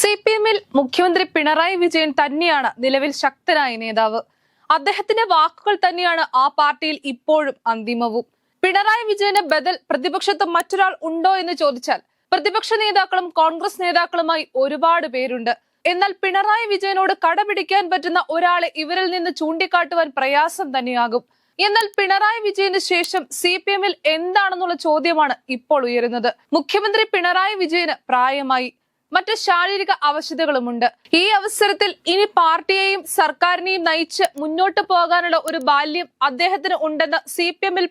C P എമ്മിൽ മുഖ്യമന്ത്രി പിണറായി വിജയൻ തന്നെയാണ് നിലവിൽ ശക്തനായ നേതാവ്. അദ്ദേഹത്തിന്റെ വാക്കുകൾ തന്നെയാണ് ആ പാർട്ടിയിൽ ഇപ്പോഴും അന്തിമവും. പിണറായി വിജയന് ബദൽ പ്രതിപക്ഷത്ത് മറ്റൊരാൾ ഉണ്ടോ എന്ന് ചോദിച്ചാൽ പ്രതിപക്ഷ നേതാക്കളും കോൺഗ്രസ് നേതാക്കളുമായി ഒരുപാട് പേരുണ്ട്. എന്നാൽ പിണറായി വിജയനോട് കടപിടിക്കാൻ പറ്റുന്ന ഒരാളെ ഇവരിൽ നിന്ന് ചൂണ്ടിക്കാട്ടുവാൻ പ്രയാസം തന്നെയാകും. എന്നാൽ പിണറായി വിജയന് ശേഷം സി പി എമ്മിൽ എന്താണെന്നുള്ള ചോദ്യമാണ് ഇപ്പോൾ ഉയരുന്നത്. മുഖ്യമന്ത്രി പിണറായി വിജയന് പ്രായമായി. മറ്റ് ശാരീരിക അവശതകളുമുണ്ട്. ഈ അവസരത്തിൽ ഇനി പാർട്ടിയെയും സർക്കാരിനെയും നയിച്ച് മുന്നോട്ട് പോകാനുള്ള ഒരു ബാല്യം അദ്ദേഹത്തിന് ഉണ്ടെന്ന് സി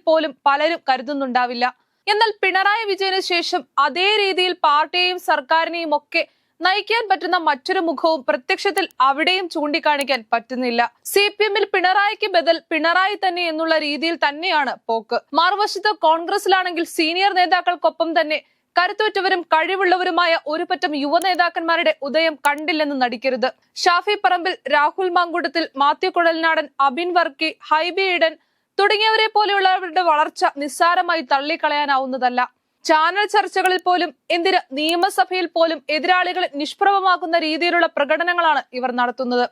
പോലും പലരും കരുതുന്നുണ്ടാവില്ല. എന്നാൽ പിണറായി വിജയന് ശേഷം അതേ രീതിയിൽ പാർട്ടിയെയും സർക്കാരിനെയും ഒക്കെ നയിക്കാൻ പറ്റുന്ന മറ്റൊരു മുഖവും പ്രത്യക്ഷത്തിൽ അവിടെയും ചൂണ്ടിക്കാണിക്കാൻ പറ്റുന്നില്ല. സി പി എമ്മിൽ പിണറായിക്ക് ബദൽ പിണറായി തന്നെ എന്നുള്ള രീതിയിൽ തന്നെയാണ് പോക്ക്. മറുവശത്ത് കോൺഗ്രസിലാണെങ്കിൽ സീനിയർ നേതാക്കൾക്കൊപ്പം തന്നെ കരുത്തുറ്റവരും കഴിവുള്ളവരുമായ ഒരുപറ്റം യുവനേതാക്കന്മാരുടെ യുവ നേതാക്കന്മാരുടെ ഉദയം കണ്ടില്ലെന്ന് നടിക്കരുത്. ഷാഫി പറമ്പിൽ രാഹുൽ മാങ്കൂട്ടത്തിൽ മാത്യു കുഴൽനാടൻ അബിൻ വർക്കി ഹൈബി ഈഡൻ തുടങ്ങിയവരെ പോലെയുള്ളവരുടെ വളർച്ച നിസ്സാരമായി തള്ളിക്കളയാനാവുന്നതല്ല. ചാനൽ ചർച്ചകളിൽ പോലും എന്തിന് നിയമസഭയിൽ പോലും എതിരാളികളെ നിഷ്പ്രഭമാക്കുന്ന രീതിയിലുള്ള പ്രകടനങ്ങളാണ് ഇവർ നടത്തുന്നത്.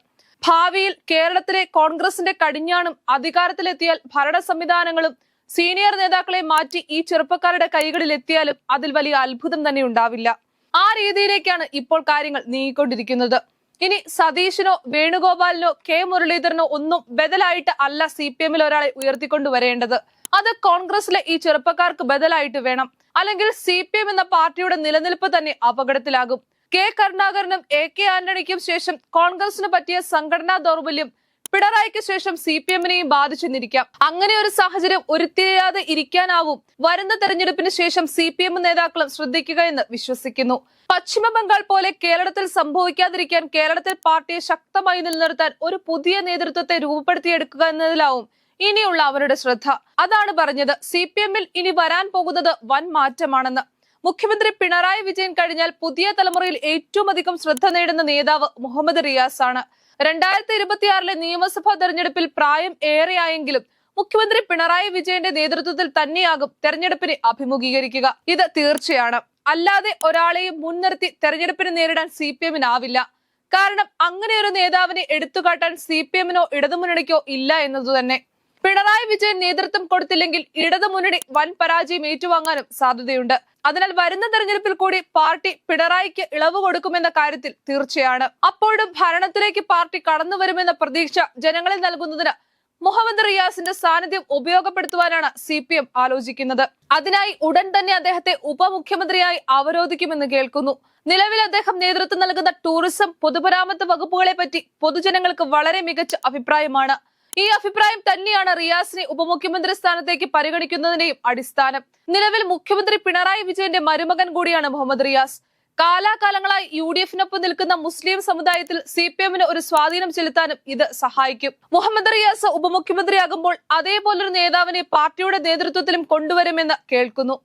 ഭാവിയിൽ കേരളത്തിലെ കോൺഗ്രസിന്റെ കടിഞ്ഞാണും അധികാരത്തിലെത്തിയാൽ ഭരണ സംവിധാനങ്ങളും സീനിയർ നേതാക്കളെ മാറ്റി ഈ ചെറുപ്പക്കാരുടെ കൈകളിൽ എത്തിയാലും അതിൽ വലിയ അത്ഭുതം തന്നെ ഉണ്ടാവില്ല. ആ രീതിയിലേക്കാണ് ഇപ്പോൾ കാര്യങ്ങൾ നീങ്ങിക്കൊണ്ടിരിക്കുന്നത്. ഇനി സതീശനോ വേണുഗോപാലിനോ കെ മുരളീധരനോ ഒന്നും ബദലായിട്ട് അല്ല സി പി എമ്മിൽ ഒരാളെ ഉയർത്തിക്കൊണ്ടുവരേണ്ടത് അത് കോൺഗ്രസിലെ ഈ ചെറുപ്പക്കാർക്ക് ബദലായിട്ട് വേണം. അല്ലെങ്കിൽ സി പി എം എന്ന പാർട്ടിയുടെ നിലനിൽപ്പ് തന്നെ അപകടത്തിലാകും. കെ കരുണാകരനും എ കെ ആന്റണിക്കും ശേഷം കോൺഗ്രസിന് പറ്റിയ സംഘടനാ ദൗർബല്യം പിണറായിക്ക് ശേഷം സി പി എമ്മിനെയും ബാധിച്ചെന്നിരിക്കാം. അങ്ങനെ ഒരു സാഹചര്യം ഉരുത്തിരിയാതെ ഇരിക്കാനാവും. വരുന്ന തെരഞ്ഞെടുപ്പിന് ശേഷം സി പി എം നേതാക്കളും ശ്രദ്ധിക്കുക എന്ന് വിശ്വസിക്കുന്നു. പശ്ചിമ ബംഗാൾ പോലെ കേരളത്തിൽ സംഭവിക്കാതിരിക്കാൻ കേരളത്തിൽ പാർട്ടിയെ ശക്തമായി നിലനിർത്താൻ ഒരു പുതിയ നേതൃത്വത്തെ രൂപപ്പെടുത്തിയെടുക്കുക എന്നതിലാവും ഇനിയുള്ള അവരുടെ ശ്രദ്ധ. അതാണ് പറഞ്ഞത് സി പി എമ്മിൽ ഇനി വരാൻ പോകുന്നത് വൻ മാറ്റമാണെന്ന്. മുഖ്യമന്ത്രി പിണറായി വിജയൻ കഴിഞ്ഞാൽ പുതിയ തലമുറയിൽ ഏറ്റവും അധികം ശ്രദ്ധ നേടുന്ന നേതാവ് മുഹമ്മദ് റിയാസ് ആണ് രണ്ടായിരത്തി ഇരുപത്തിയാറിലെ നിയമസഭാ തെരഞ്ഞെടുപ്പിൽ പ്രായം ഏറെയായെങ്കിലും മുഖ്യമന്ത്രി പിണറായി വിജയന്റെ നേതൃത്വത്തിൽ തന്നെയാകും തെരഞ്ഞെടുപ്പിനെ അഭിമുഖീകരിക്കുക. ഇത് തീർച്ചയാണ്. അല്ലാതെ ഒരാളെയും മുൻനിർത്തി തെരഞ്ഞെടുപ്പിനെ നേരിടാൻ സി പി എമ്മിനാവില്ല. കാരണം അങ്ങനെ ഒരു നേതാവിനെ എടുത്തുകാട്ടാൻ സി പി എമ്മിനോ ഇടതുമുന്നണിക്കോ ഇല്ല എന്നതു തന്നെ. പിണറായി വിജയൻ നേതൃത്വം കൊടുത്തില്ലെങ്കിൽ ഇടതുമുന്നണി വൻ പരാജയം ഏറ്റുവാങ്ങാനും സാധ്യതയുണ്ട്. അതിനാൽ വരുന്ന തെരഞ്ഞെടുപ്പിൽ കൂടി പാർട്ടി പിണറായിക്ക് ഇളവ് കൊടുക്കുമെന്ന കാര്യത്തിൽ തീർച്ചയാണ്. അപ്പോഴും ഭരണത്തിലേക്ക് പാർട്ടി കടന്നു വരുമെന്ന പ്രതീക്ഷ ജനങ്ങളിൽ നൽകുന്നതിന് മുഹമ്മദ് റിയാസിന്റെ സാന്നിധ്യം ഉപയോഗപ്പെടുത്തുവാനാണ് സി പി എം ആലോചിക്കുന്നത്. അതിനായി ഉടൻ തന്നെ അദ്ദേഹത്തെ ഉപമുഖ്യമന്ത്രിയായി അവരോധിക്കുമെന്ന് കേൾക്കുന്നു. നിലവിൽ അദ്ദേഹം നേതൃത്വം നൽകുന്ന ടൂറിസം പൊതുമരാമത്ത് വകുപ്പുകളെ പറ്റി പൊതുജനങ്ങൾക്ക് വളരെ മികച്ച അഭിപ്രായമാണ്. ഈ അഭിപ്രായം തന്നെയാണ് റിയാസിനെ ഉപമുഖ്യമന്ത്രി സ്ഥാനത്തേക്ക് പരിഗണിക്കുന്നതിന്റെയും അടിസ്ഥാനം. നിലവിൽ മുഖ്യമന്ത്രി പിണറായി വിജയന്റെ മരുമകൻ കൂടിയാണ് മുഹമ്മദ് റിയാസ്. കാലാകാലങ്ങളായി യു ഡി എഫിനൊപ്പം നിൽക്കുന്ന മുസ്ലിം സമുദായത്തിൽ സി പി എമ്മിന് ഒരു സ്വാധീനം ചെലുത്താനും ഇത് സഹായിക്കും. മുഹമ്മദ് റിയാസ് ഉപമുഖ്യമന്ത്രിയാകുമ്പോൾ അതേപോലൊരു നേതാവിനെ പാർട്ടിയുടെ നേതൃത്വത്തിലും കൊണ്ടുവരുമെന്ന് കേൾക്കുന്നു.